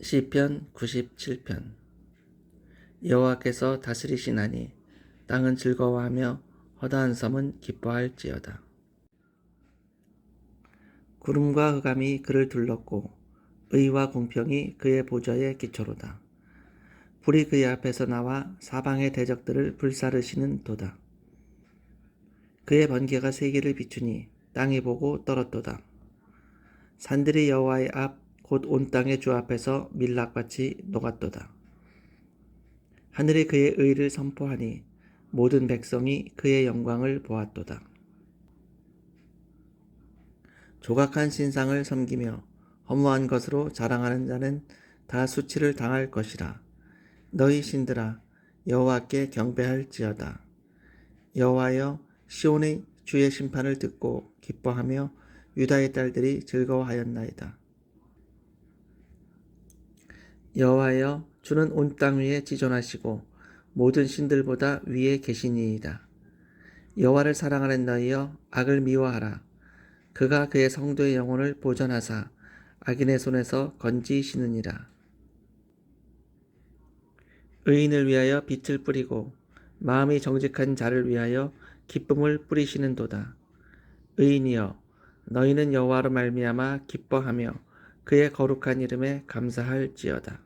시편 97편 여호와께서 다스리시나니 땅은 즐거워하며 허다한 섬은 기뻐할지어다. 구름과 흑암이 그를 둘렀고 의와 공평이 그의 보좌의 기초로다. 불이 그의 앞에서 나와 사방의 대적들을 불사르시는 도다. 그의 번개가 세계를 비추니 땅이 보고 떨었도다. 산들이 여호와의 앞 곧 온 땅의 주 앞에서 밀락같이 녹았도다. 하늘이 그의 의를 선포하니 모든 백성이 그의 영광을 보았도다. 조각한 신상을 섬기며 허무한 것으로 자랑하는 자는 다 수치를 당할 것이라. 너희 신들아 여호와께 경배할지어다. 여호와여 시온의 주의 심판을 듣고 기뻐하며 유다의 딸들이 즐거워하였나이다. 여호와여 주는 온 땅 위에 지존하시고 모든 신들보다 위에 계시니이다. 여호와를 사랑하는 너희여 악을 미워하라. 그가 그의 성도의 영혼을 보전하사 악인의 손에서 건지시느니라. 의인을 위하여 빛을 뿌리고 마음이 정직한 자를 위하여 기쁨을 뿌리시는도다. 의인이여 너희는 여호와로 말미암아 기뻐하며 그의 거룩한 이름에 감사할지어다.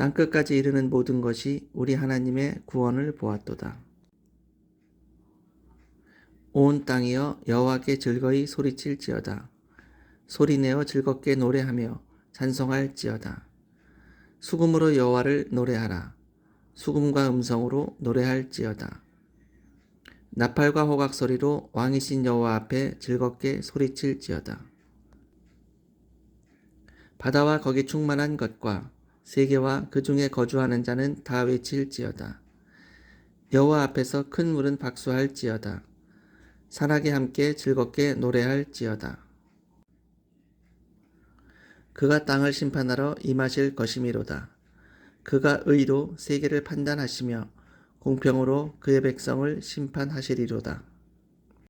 땅끝까지 이르는 모든 것이 우리 하나님의 구원을 보았도다. 온 땅이여 여호와께 즐거이 소리칠지어다. 소리내어 즐겁게 노래하며 찬송할지어다. 수금으로 여호와를 노래하라. 수금과 음성으로 노래할지어다. 나팔과 호각 소리로 왕이신 여호와 앞에 즐겁게 소리칠지어다. 바다와 거기 충만한 것과 세계와 그 중에 거주하는 자는 다 외칠지어다. 여호와 앞에서 큰 물은 박수할지어다. 산악이 함께 즐겁게 노래할지어다. 그가 땅을 심판하러 임하실 것이미로다. 그가 의로 세계를 판단하시며 공평으로 그의 백성을 심판하시리로다.